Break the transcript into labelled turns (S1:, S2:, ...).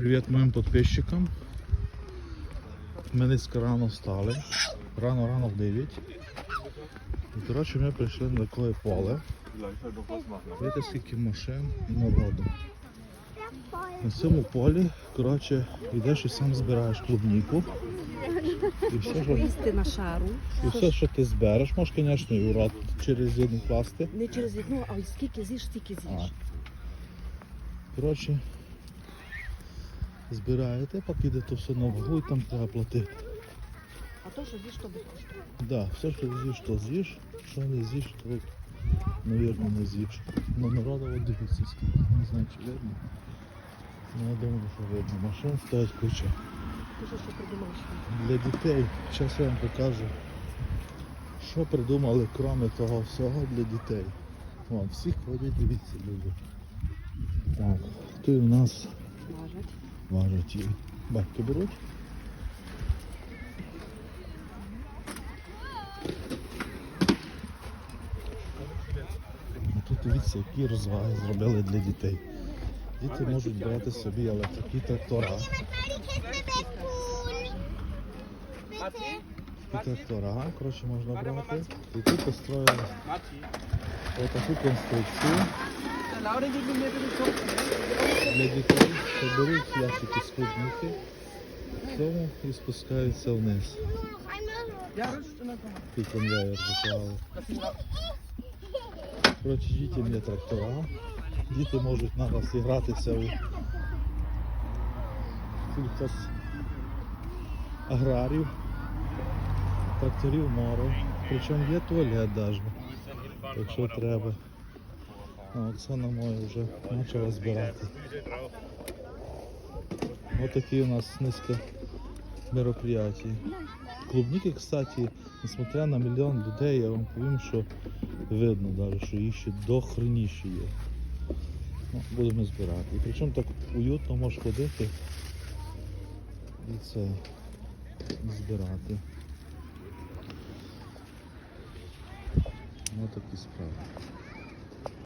S1: Привіт моїм підписчикам. Ми низько рано встали. Рано-рано в 9. І коротше ми прийшли на таке поле. Видите, скільки машин і народу. На цьому полі, коротше, йдеш і сам збираєш клубніку. І все, що,
S2: на шару.
S1: і все, що ти збереш, можеш, звісно, і в рот через один класти.
S2: Не через вікно, а скільки з'їш, стільки
S1: А.
S2: з'їш.
S1: Коротше, збираєте, поки йде то все на вагу і там треба платити.
S2: А то, що з'їш, то безкоштовно.
S1: Да, все, що з'їш, то з'їш, що не з'їш, то, мабуть, не з'їш. Ну, народу от скільки, не знаю, чи видно. Ну, я думаю, що видно. Машин стоять куча.
S2: Ти що ще придумаєш?
S1: Для дітей, зараз я вам покажу, що придумали, крім того всього, для дітей. Вон, всі ходять, дивіться, люди. Так, тут у нас
S2: Важать.
S1: Важать і батьки беруть. Ну, Тут дивіться, які розваги зробили для дітей. Діти можуть брати собі, але такі трактора. Такі трактора, коротше, можна брати. І тут построїли отаку конструкцію для дітей, беруть ящики з клубники, в цьому і спускаються вниз. І конвейер заклали. Коротше, дітям є трактора. Діти можуть зараз гратися у сільхоз аграрів, тракторів море. Причому є туалет навіть, якщо треба. А Оксана моя вже почала збирати. Ось такі у нас низько мероприятия. Клубники, кстати, несмотря на мільйон людей, я вам повім, що видно даже, що їх ще до хреніще є. Ну, будемо збирати. Причому так уютно можеш ходити і це збирати. Ось такі справи.